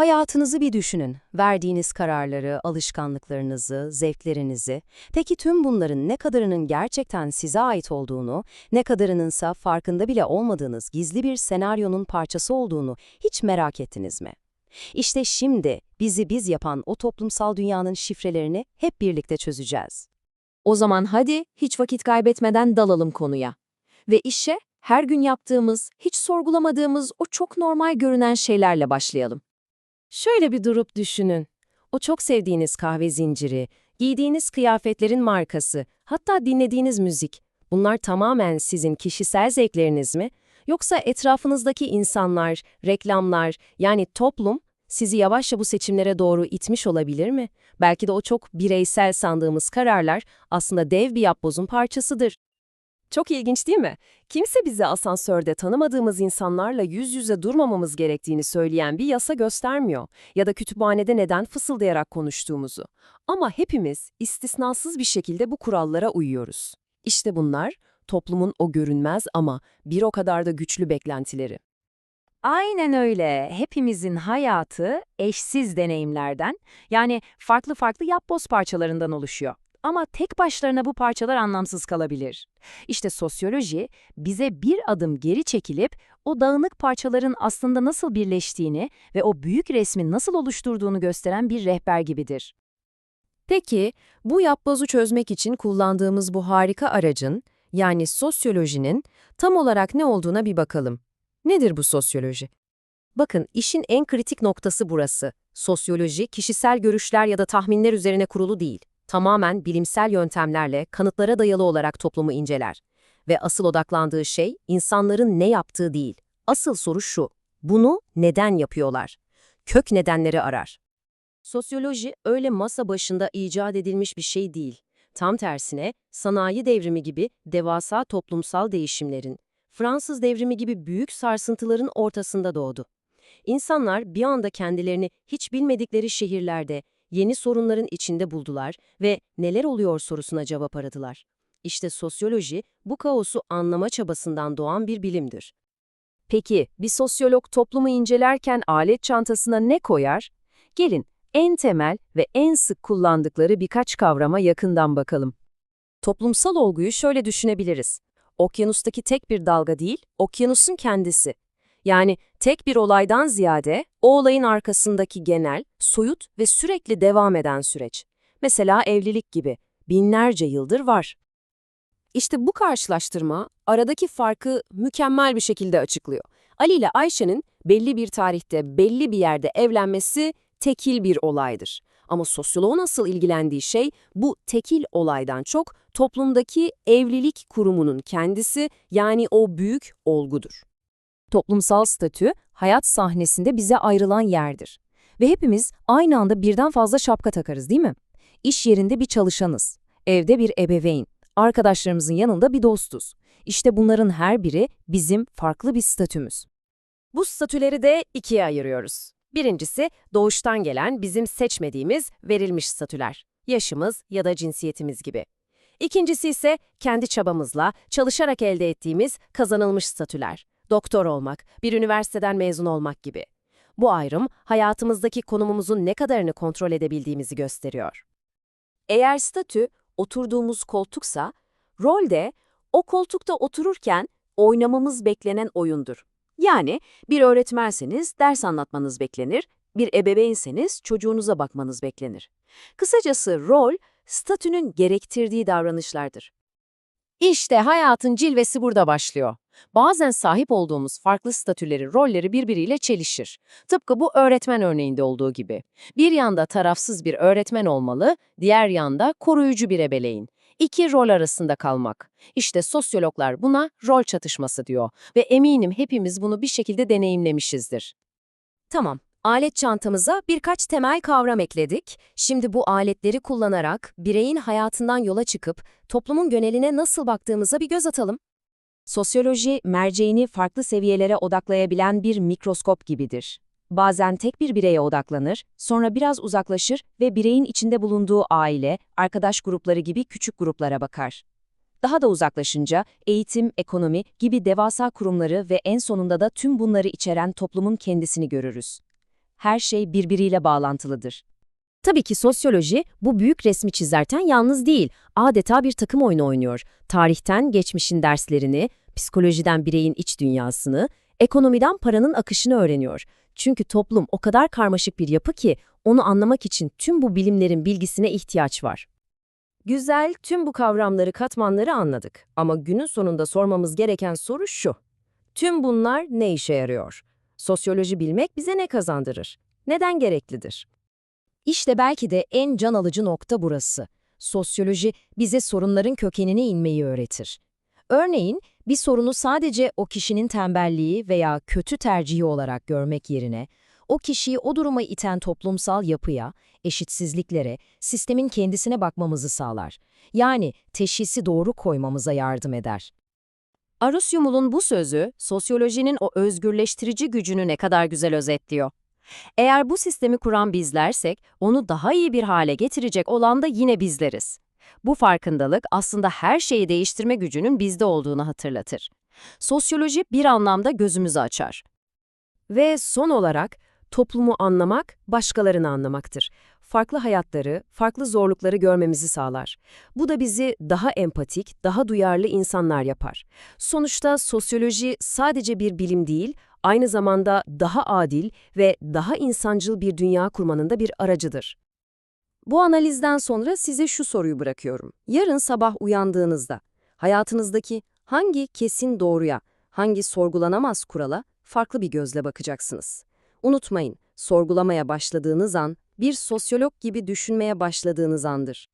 Hayatınızı bir düşünün. Verdiğiniz kararları, alışkanlıklarınızı, zevklerinizi. Peki tüm bunların ne kadarının gerçekten size ait olduğunu, ne kadarınınsa farkında bile olmadığınız gizli bir senaryonun parçası olduğunu hiç merak ettiniz mi? İşte şimdi bizi biz yapan o toplumsal dünyanın şifrelerini hep birlikte çözeceğiz. O zaman hadi hiç vakit kaybetmeden dalalım konuya. Ve işe her gün yaptığımız, hiç sorgulamadığımız o çok normal görünen şeylerle başlayalım. Şöyle bir durup düşünün. O çok sevdiğiniz kahve zinciri, giydiğiniz kıyafetlerin markası, hatta dinlediğiniz müzik. Bunlar tamamen sizin kişisel zevkleriniz mi? Yoksa etrafınızdaki insanlar, reklamlar, yani toplum sizi yavaşça bu seçimlere doğru itmiş olabilir mi? Belki de o çok bireysel sandığımız kararlar aslında dev bir yapbozun parçasıdır. Çok ilginç değil mi? Kimse bize asansörde tanımadığımız insanlarla yüz yüze durmamamız gerektiğini söyleyen bir yasa göstermiyor ya da kütüphanede neden fısıldayarak konuştuğumuzu. Ama hepimiz istisnasız bir şekilde bu kurallara uyuyoruz. İşte bunlar toplumun o görünmez ama bir o kadar da güçlü beklentileri. Aynen öyle. Hepimizin hayatı eşsiz deneyimlerden, yani farklı farklı yapboz parçalarından oluşuyor. Ama tek başlarına bu parçalar anlamsız kalabilir. İşte sosyoloji bize bir adım geri çekilip o dağınık parçaların aslında nasıl birleştiğini ve o büyük resmin nasıl oluşturduğunu gösteren bir rehber gibidir. Peki, bu yapbozu çözmek için kullandığımız bu harika aracın, yani sosyolojinin tam olarak ne olduğuna bir bakalım. Nedir bu sosyoloji? Bakın, işin en kritik noktası burası. Sosyoloji, kişisel görüşler ya da tahminler üzerine kurulu değil. Tamamen bilimsel yöntemlerle, kanıtlara dayalı olarak toplumu inceler. Ve asıl odaklandığı şey, insanların ne yaptığı değil. Asıl soru şu, bunu neden yapıyorlar? Kök nedenleri arar. Sosyoloji öyle masa başında icat edilmiş bir şey değil. Tam tersine sanayi devrimi gibi devasa toplumsal değişimlerin, Fransız devrimi gibi büyük sarsıntıların ortasında doğdu. İnsanlar bir anda kendilerini hiç bilmedikleri şehirlerde, yeni sorunların içinde buldular ve neler oluyor sorusuna cevap aradılar. İşte sosyoloji bu kaosu anlama çabasından doğan bir bilimdir. Peki bir sosyolog toplumu incelerken alet çantasına ne koyar? Gelin en temel ve en sık kullandıkları birkaç kavrama yakından bakalım. Toplumsal olguyu şöyle düşünebiliriz. Okyanustaki tek bir dalga değil, okyanusun kendisi. Yani tek bir olaydan ziyade o olayın arkasındaki genel, soyut ve sürekli devam eden süreç. Mesela evlilik gibi binlerce yıldır var. İşte bu karşılaştırma aradaki farkı mükemmel bir şekilde açıklıyor. Ali ile Ayşe'nin belli bir tarihte belli bir yerde evlenmesi tekil bir olaydır. Ama sosyoloğun asıl ilgilendiği şey bu tekil olaydan çok toplumdaki evlilik kurumunun kendisi yani o büyük olgudur. Toplumsal statü, hayat sahnesinde bize ayrılan yerdir. Ve hepimiz aynı anda birden fazla şapka takarız değil mi? İş yerinde bir çalışanız, evde bir ebeveyn, arkadaşlarımızın yanında bir dostuz. İşte bunların her biri bizim farklı bir statümüz. Bu statüleri de ikiye ayırıyoruz. Birincisi, doğuştan gelen bizim seçmediğimiz verilmiş statüler. Yaşımız ya da cinsiyetimiz gibi. İkincisi ise kendi çabamızla, çalışarak elde ettiğimiz kazanılmış statüler. Doktor olmak, bir üniversiteden mezun olmak gibi. Bu ayrım, hayatımızdaki konumumuzun ne kadarını kontrol edebildiğimizi gösteriyor. Eğer statü, oturduğumuz koltuksa, rol de o koltukta otururken oynamamız beklenen oyundur. Yani bir öğretmenseniz ders anlatmanız beklenir, bir ebeveynseniz çocuğunuza bakmanız beklenir. Kısacası rol, statünün gerektirdiği davranışlardır. İşte hayatın cilvesi burada başlıyor. Bazen sahip olduğumuz farklı statüleri, rolleri birbiriyle çelişir. Tıpkı bu öğretmen örneğinde olduğu gibi. Bir yanda tarafsız bir öğretmen olmalı, diğer yanda koruyucu bir ebeveyn. İki rol arasında kalmak. İşte sosyologlar buna rol çatışması diyor ve eminim hepimiz bunu bir şekilde deneyimlemişizdir. Tamam, alet çantamıza birkaç temel kavram ekledik. Şimdi bu aletleri kullanarak bireyin hayatından yola çıkıp toplumun göneline nasıl baktığımıza bir göz atalım. Sosyoloji, merceğini farklı seviyelere odaklayabilen bir mikroskop gibidir. Bazen tek bir bireye odaklanır, sonra biraz uzaklaşır ve bireyin içinde bulunduğu aile, arkadaş grupları gibi küçük gruplara bakar. Daha da uzaklaşınca eğitim, ekonomi gibi devasa kurumları ve en sonunda da tüm bunları içeren toplumun kendisini görürüz. her şey birbiriyle bağlantılıdır. Tabii ki sosyoloji bu büyük resmi çizerken yalnız değil, adeta bir takım oyunu oynuyor. Tarihten geçmişin derslerini, psikolojiden bireyin iç dünyasını, ekonomiden paranın akışını öğreniyor. Çünkü toplum o kadar karmaşık bir yapı ki onu anlamak için tüm bu bilimlerin bilgisine ihtiyaç var. Güzel, tüm bu kavramları, katmanları anladık. Ama günün sonunda sormamız gereken soru şu. Tüm bunlar ne işe yarıyor? Sosyoloji bilmek bize ne kazandırır? Neden gereklidir? İşte belki de en can alıcı nokta burası. Sosyoloji bize sorunların kökenine inmeyi öğretir. Örneğin, bir sorunu sadece o kişinin tembelliği veya kötü tercihi olarak görmek yerine, o kişiyi o duruma iten toplumsal yapıya, eşitsizliklere, sistemin kendisine bakmamızı sağlar. Yani teşhisi doğru koymamıza yardım eder. Arus Yumul'un bu sözü, sosyolojinin o özgürleştirici gücünü ne kadar güzel özetliyor. Eğer bu sistemi kuran bizlersek, onu daha iyi bir hale getirecek olan da yine bizleriz. Bu farkındalık aslında her şeyi değiştirme gücünün bizde olduğunu hatırlatır. Sosyoloji bir anlamda gözümüzü açar. Ve son olarak, toplumu anlamak, başkalarını anlamaktır. Farklı hayatları, farklı zorlukları görmemizi sağlar. Bu da bizi daha empatik, daha duyarlı insanlar yapar. Sonuçta sosyoloji sadece bir bilim değil, aynı zamanda daha adil ve daha insancıl bir dünya kurmanın da bir aracıdır. Bu analizden sonra size şu soruyu bırakıyorum. Yarın sabah uyandığınızda hayatınızdaki hangi kesin doğruya, hangi sorgulanamaz kurala farklı bir gözle bakacaksınız. Unutmayın, sorgulamaya başladığınız an bir sosyolog gibi düşünmeye başladığınız andır.